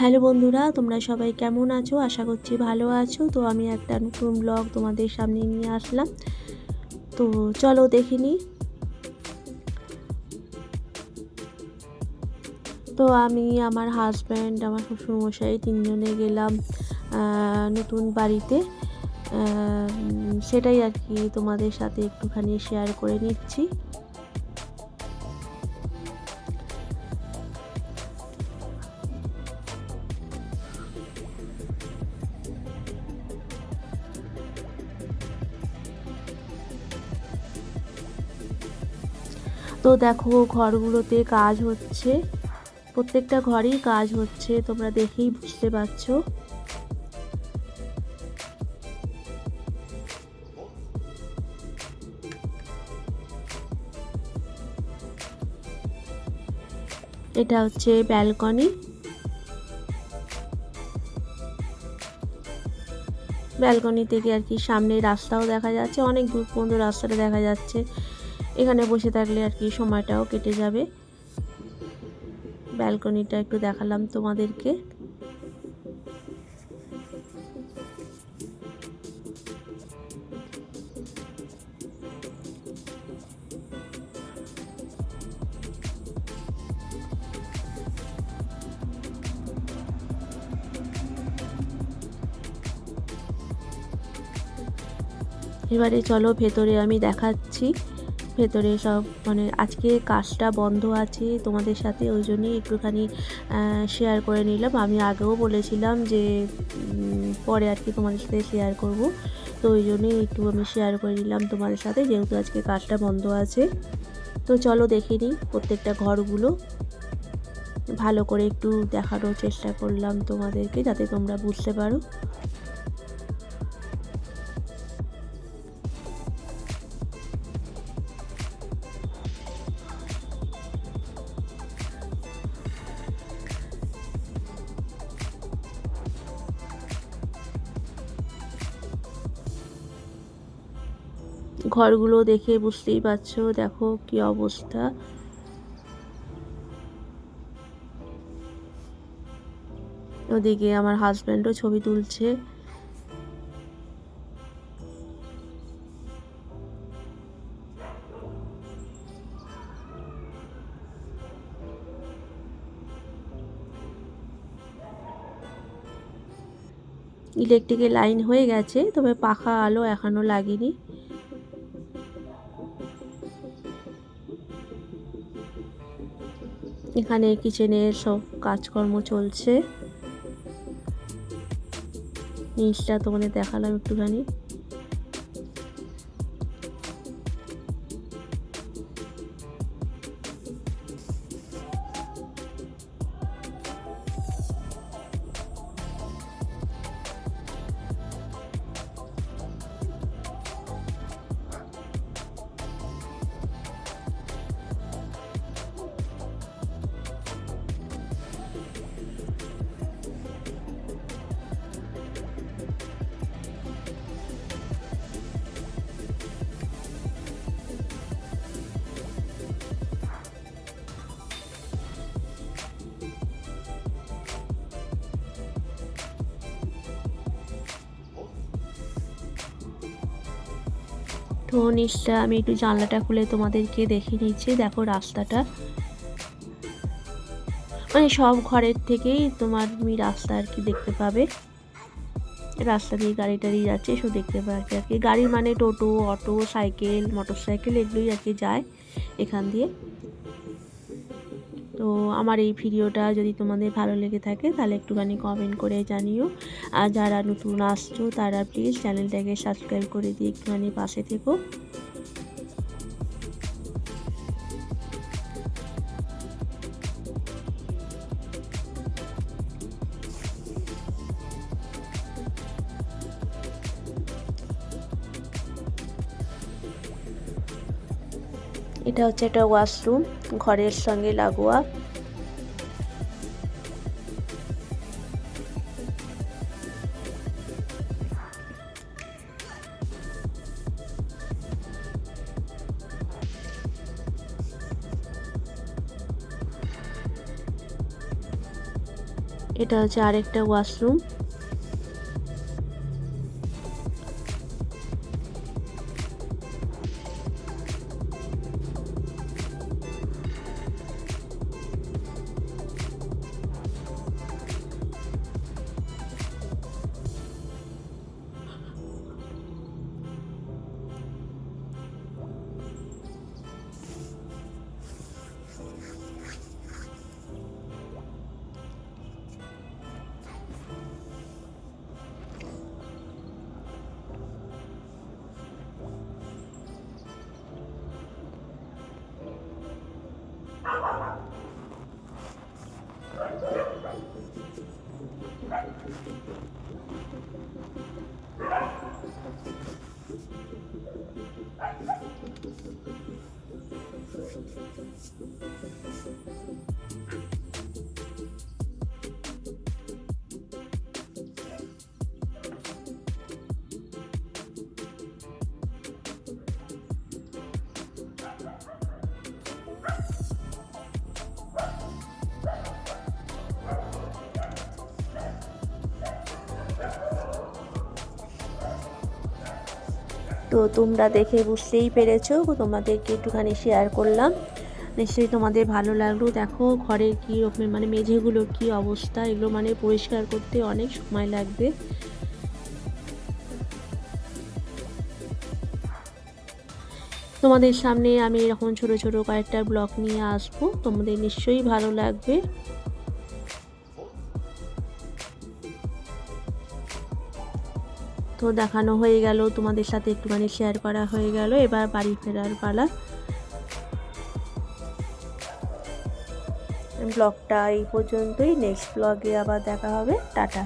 Hello বন্ধুরা, তোমরা সবাই কেমন আছো? আশা করছি ভালো আছো। তো আমি একটা নতুন ব্লগ তোমাদের সামনে নিয়ে আসলাম। তো চলো দেখে নিই তো আমি, আমার হাজব্যান্ড আমার শ্বশুরমশাই তিনজনে গেলাম নতুন বাড়িতে। সেটাই আর কি তোমাদের সাথে একটুখানি শেয়ার করে নিচ্ছি। তো দেখো ঘরগুলোতে কাজ হচ্ছে। প্রত্যেকটা ঘরেই কাজ হচ্ছে, তোমরা দেখেই বুঝতে পারছ। এটা হচ্ছে ব্যালকনি। ব্যালকনি থেকে আর কি সামনে রাস্তাও দেখা যাচ্ছে, অনেক দূর পর্যন্ত রাস্তাটা দেখা যাচ্ছে। এখানে বসে থাকলে আর কি সময়টাও কেটে যাবে। ব্যালকনিটা একটু দেখালাম তোমাদেরকে। এবারে চলো ভেতরে আমি দেখাচ্ছি। ভেতরে সব মানে আজকে কাজটা বন্ধ আছে তোমাদের সাথে, ওই জন্যই একটুখানি শেয়ার করে নিলাম। আমি আগেও বলেছিলাম যে পরে আর কি তোমাদের সাথে শেয়ার করব। তো ওই জন্যই একটু আমি শেয়ার করে নিলাম তোমাদের সাথে, যেহেতু আজকে কাজটা বন্ধ আছে। তো চলো দেখে নিই প্রত্যেকটা ঘরগুলো। ভালো করে একটু দেখানোর চেষ্টা করলাম তোমাদেরকে, যাতে তোমরা বুঝতে পারো। ঘরগুলো দেখে বুঝতেই পারছ, দেখো কি অবস্থা। ওদিকে আমার হাজব্যান্ডও ছবি তুলছে। ইলেকট্রিকের লাইন হয়ে গেছে, তবে পাখা আলো এখনও লাগেনি। এখানে কিচেনের সব কাজকর্ম চলছে। নিচটা তোমাদের দেখালাম একটুখানি। নিচটা আমি একটু জানলাটা খুলে তোমাদেরকে দেখিয়ে নিচ্ছি। দেখো রাস্তাটা। মানে সব ঘরের থেকেই তোমার তুমি রাস্তা আর কি দেখতে পাবে। রাস্তা দিয়ে গাড়ি টাড়ি যাচ্ছে এসব দেখতে পাবে আর কি। গাড়ি মানে টোটো, অটো, সাইকেল মোটর সাইকেল এগুলোই আর কি যায় এখান দিয়ে। তো আমার এই ভিডিওটা যদি তোমাদের ভালো লেগে থাকে, তাহলে একটুখানি কমেন্ট করে জানিও। আর যারা নতুন আসছো, তারা প্লিজ চ্যানেলটাকে সাবস্ক্রাইব করে দিয়ে একটুখানি পাশে থেকো। এটা হচ্ছে একটা ওয়াশরুম ঘরের সঙ্গে লাগোয়া। এটা হচ্ছে আরেকটা ওয়াশরুম। তো তোমরা দেখে বুঝতেই পেরেছ, তোমাদেরকে একটুখানি শেয়ার করলাম। নিশ্চয়ই তোমাদের ভালো লাগল। দেখো ঘরের কী রকমের মানে মেঝেগুলোর কী অবস্থা, এগুলো মানে পরিষ্কার করতে অনেক সময় লাগবে। তোমাদের সামনে আমি এরকম ছোট ছোট কয়েকটা ব্লগ নিয়ে আসব। তোমাদের নিশ্চয়ই ভালো লাগবে। তো দেখানো হয়ে গেল, তোমাদের সাথে একটুখানি শেয়ার করা হয়ে গেল। এবার বাড়ি ফেরার পালা। ব্লগটা এই পর্যন্তই নেক্সট ব্লগে আবার দেখা হবে। টাটা।